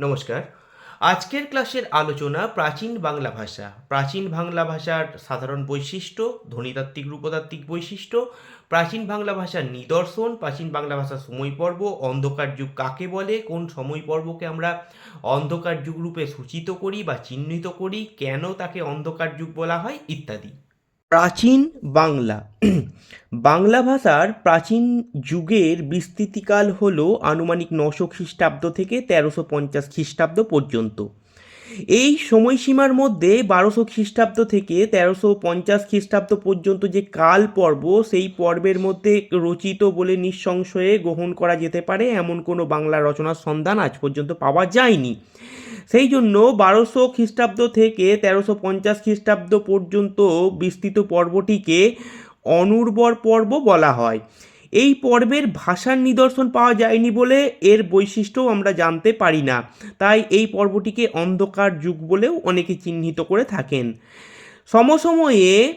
নমস্কার। আজকের ক্লাসের আলোচনা প্রাচীন বাংলা ভাষা। প্রাচীন বাংলা ভাষার সাধারণ বৈশিষ্ট্য, ধ্বনিতাত্ত্বিক, রূপতাত্ত্বিক বৈশিষ্ট্য, প্রাচীন বাংলা ভাষার নিদর্শন, প্রাচীন বাংলা ভাষার সময় পর্ব অন্ধকার যুগ কাকে বলে, কোন সময় পর্বকে আমরা অন্ধকার যুগ রূপে সূচিত করি বা চিহ্নিত করি, কেন তাকে অন্ধকার যুগ বলা হয়, ইত্যাদি। প্রাচীন বাংলা। বাংলা ভাষার প্রাচীন যুগের বিস্তৃতিকাল হল আনুমানিক নশো খ্রিস্টাব্দ থেকে তেরোশো পঞ্চাশ খ্রিস্টাব্দ পর্যন্ত। এই সময়সীমার মধ্যে বারোশো খ্রিস্টাব্দ থেকে তেরোশো পঞ্চাশ খ্রিস্টাব্দ পর্যন্ত যে কাল পর্ব, সেই পর্বের মধ্যে রচিত বলে নিঃসংশয়ে গ্রহণ করা যেতে পারে, এমন কোনো বাংলা রচনার সন্ধান আজ পর্যন্ত পাওয়া যায়নি। সেই জন্য বারোশো খ্রিস্টাব্দ থেকে তেরোশো পঞ্চাশ খ্রিস্টাব্দ পর্যন্ত বিস্তৃত পর্বটিকে অনুর্বর পর্ব বলা হয়। এই পর্বের ভাষার নিদর্শন পাওয়া যায়নি বলে এর বৈশিষ্ট্যও আমরা জানতে পারি না। তাই এই পর্বটিকে অন্ধকার যুগ বলেও অনেকে চিহ্নিত করে থাকেন। সমসময়ে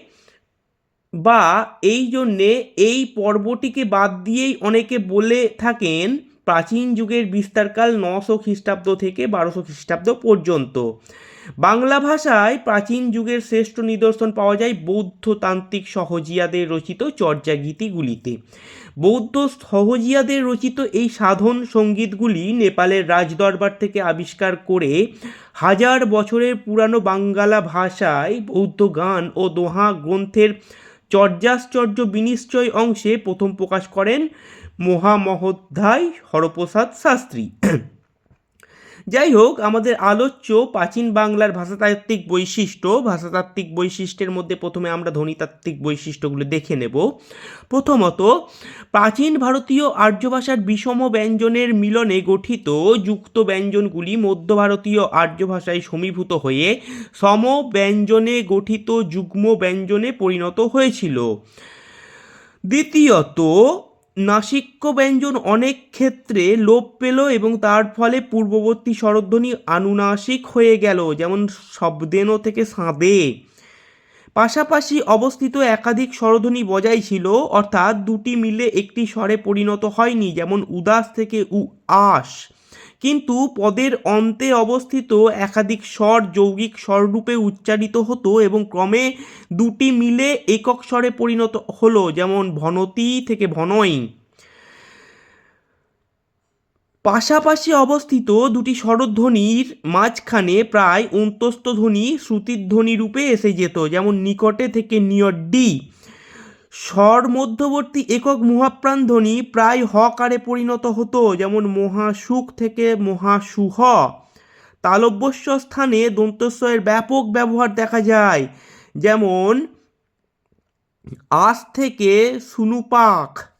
বা এই জন্যে এই পর্বটিকে বাদ দিয়েই অনেকে বলে থাকেন প্রাচীন যুগের বিস্তারকাল নশো খ্রিস্টাব্দ থেকে বারোশো খ্রিস্টাব্দ পর্যন্ত। বাংলা ভাষায় প্রাচীন যুগের শ্রেষ্ঠ নিদর্শন পাওয়া যায় বৌদ্ধতান্ত্রিক সহজিয়াদের রচিত চর্যাগীতিগুলিতে। বৌদ্ধ সহজিয়াদের রচিত এই সাধন সঙ্গীতগুলি নেপালের রাজদরবার থেকে আবিষ্কার করে হাজার বছরের পুরানো বাঙ্গালা ভাষায় বৌদ্ধ গান ও দোহা গ্রন্থের চর্যাশ্চর্য বিনিশ্চয় অংশে প্রথম প্রকাশ করেন মহামহোধ্যায় হরপ্রসাদ শাস্ত্রী। যাই হোক আমাদের আলোচ্য প্রাচীন বাংলার ভাষাতাত্ত্বিক বৈশিষ্ট্য, ভাষাতাত্ত্বিক বৈশিষ্ট্যের মধ্যে প্রথমে আমরা ধ্বনিতাত্ত্বিক বৈশিষ্ট্যগুলো দেখে নেব। প্রথমত, প্রাচীন ভারতীয় আর্য ভাষার বিষম ব্যঞ্জনের মিলনে গঠিত যুক্ত ব্যঞ্জনগুলি মধ্য ভারতীয় আর্য ভাষায় সমীভূত হয়ে সম ব্যঞ্জনে গঠিত যুগ্ম ব্যঞ্জনে পরিণত হয়েছিল। দ্বিতীয়ত নাসিক্য ব্যঞ্জন অনেক ক্ষেত্রে লোপ পেল এবং তার ফলে পূর্ববর্তী স্বরধ্বনি আনুনাসিক হয়ে গেল, যেমন শব্দেনো থেকে সাঁদে পাশাপাশি অবস্থিত একাধিক স্বরধ্বনি বজায় ছিল, অর্থাৎ দুটি মিলে একটি স্বরে পরিণত হয়নি, যেমন উদাস থেকে উ আস কিন্তু পদের অন্তে অবস্থিত একাধিক স্বর যৌগিক স্বররূপে উচ্চারিত হতো এবং ক্রমে দুটি মিলে একক স্বরে পরিণত হলো, যেমন ভনতি থেকে ভনই পাশাপাশি অবস্থিত দুটি স্বরধ্বনির মাঝখানে প্রায় অন্তস্থ ধ্বনি শ্রুতির ধ্বনি রূপে এসে যেত, যেমন নিকটে থেকে নিয়র ডি স্বর মধ্যবর্তী একক মহাপ্রাণ ধ্বনি প্রায় হকারে পরিণত হতো, যেমন মহাসুখ থেকে মহাসুহ। তালব্যস্য স্থানে দন্তস্বয়ের ব্যাপক ব্যবহার দেখা যায়, যেমন আজ থেকে সুনুপাক।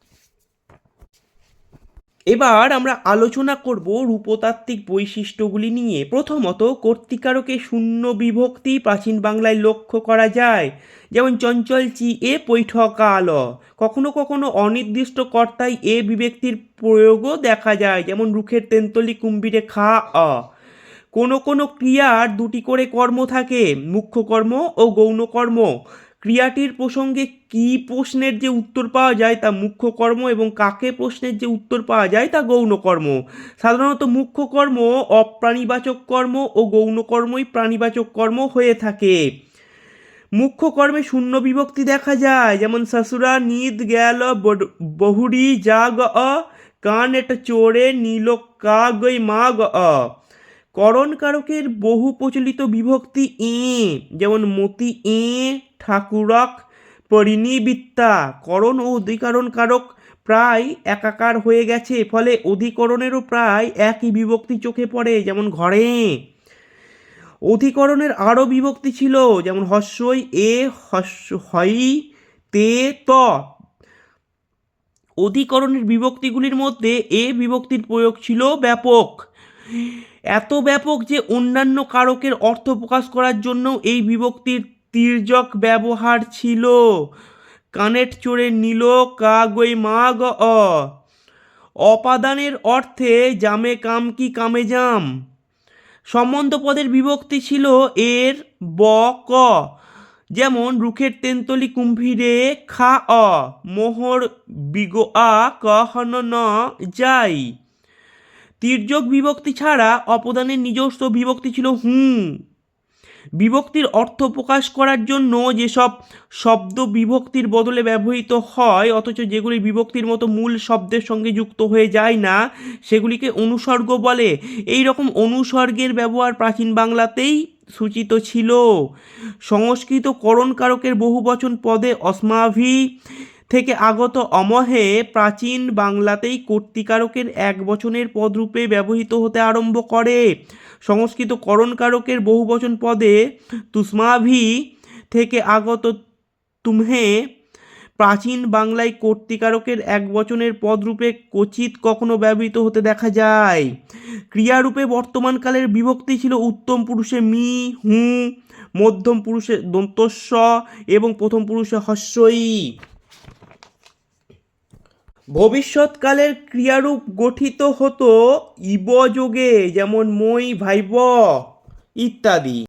এবার আমরা আলোচনা করব রূপতাত্ত্বিক বৈশিষ্ট্যগুলি নিয়ে। প্রথমত, কর্তিকারকে শূন্য বিভক্তি প্রাচীন বাংলায় লক্ষ্য করা যায়। যেমন, চঞ্চল চি এ পৈঠকাল। কখনো কখনো অনির্দিষ্ট কর্তায় এ বিভক্তির প্রয়োগও দেখা যায়। যেমন, রুখের তেন্তলি কুম্ভীরে খা অ কোনো কোনো ক্রিয়ার দুটি করে কর্ম থাকে। মুখ্য কর্ম ও গৌণ কর্ম। ক্রিয়াটির প্রসঙ্গে কি প্রশ্নের যে উত্তর পাওয়া যায় তা মুখ্য কর্ম এবং কাকে প্রশ্নের যে উত্তর পাওয়া যায় তা গৌণ কর্ম। সাধারণত মুখ্য কর্ম অপ্রাণীবাচক কর্ম ও গৌণ কর্মই প্রাণীবাচক কর্ম হয়ে থাকে। মুখ্য কর্মে শূন্য বিভক্তি দেখা যায়, যেমন শ্বশুরা নিদ গেল বহুড়ি জাগ অ, কান এটা চোরে নীল কা গই মা গ অ করণ কারকের বহু প্রচলিত বিভক্তি এ, যেমন মতি এ, ঠাকুরক পরিণীবিত্তা করণ ও অধিকরণ কারক প্রায় একাকার হয়ে গেছে, ফলে অধিকরণেরও প্রায় একই বিভক্তি চোখে পড়ে, যেমন ঘরে। অধিকরণের আরও বিভক্তি ছিল, যেমন হস্যই এ, হস্য, হই, তে, ত। অধিকরণের বিভক্তিগুলির মধ্যে এ বিভক্তির প্রয়োগ ছিল ব্যাপক। এত ব্যাপক যে অন্যান্য কারকের অর্থ প্রকাশ করার জন্য এই বিভক্তির তির্যক ব্যবহার ছিল। কানেট চড়ে নিল কা গই মা গ অ। অপাদানের অর্থে জামে কাম কি কামে জাম। সম্বন্ধ পদের বিভক্তি ছিল এর ব, ক। যেমন রুখের তেন্তলি কুম্ভীরে খা অ, মোহর বিগো আ ক হন ন, যাই। তির্যক বিভক্তি ছাড়া অপদানের নিজস্ব বিভক্তি ছিল হুম বিভক্তির অর্থ প্রকাশ করার জন্য যেসব শব্দ বিভক্তির বদলে ব্যবহৃত হয়, অথচ যেগুলি বিভক্তির মতো মূল শব্দের সঙ্গে যুক্ত হয়ে যায় না, সেগুলিকে অনুসর্গ বলে। এই রকম অনুসর্গের ব্যবহার প্রাচীন বাংলাতেই সূচিত ছিল। সংস্কৃত করণকারকের বহুবচন পদে অস্মাভি থেকে আগত অমহে প্রাচীন বাংলাতেই কর্তিকারকের এক বচনের পদরূপে ব্যবহৃত হতে আরম্ভ করে। সংস্কৃত করণকারকের বহুবচন পদে তুষ্মাভি থেকে আগত তুমহে প্রাচীন বাংলায় কর্তিকারকের এক বচনের পদরূপে কচিত কখনো ব্যবহৃত হতে দেখা যায়। ক্রিয়ারূপে বর্তমানকালের বিভক্তি ছিল উত্তম পুরুষে মি, হু, মধ্যম পুরুষে দন্তস্ব এবং প্রথম পুরুষে হস্যই। ভবিষ্যৎকালের ক্রিয়ারূপ গঠিত হতো ইব যোগে যেমন মই ভাইব ইত্যাদি।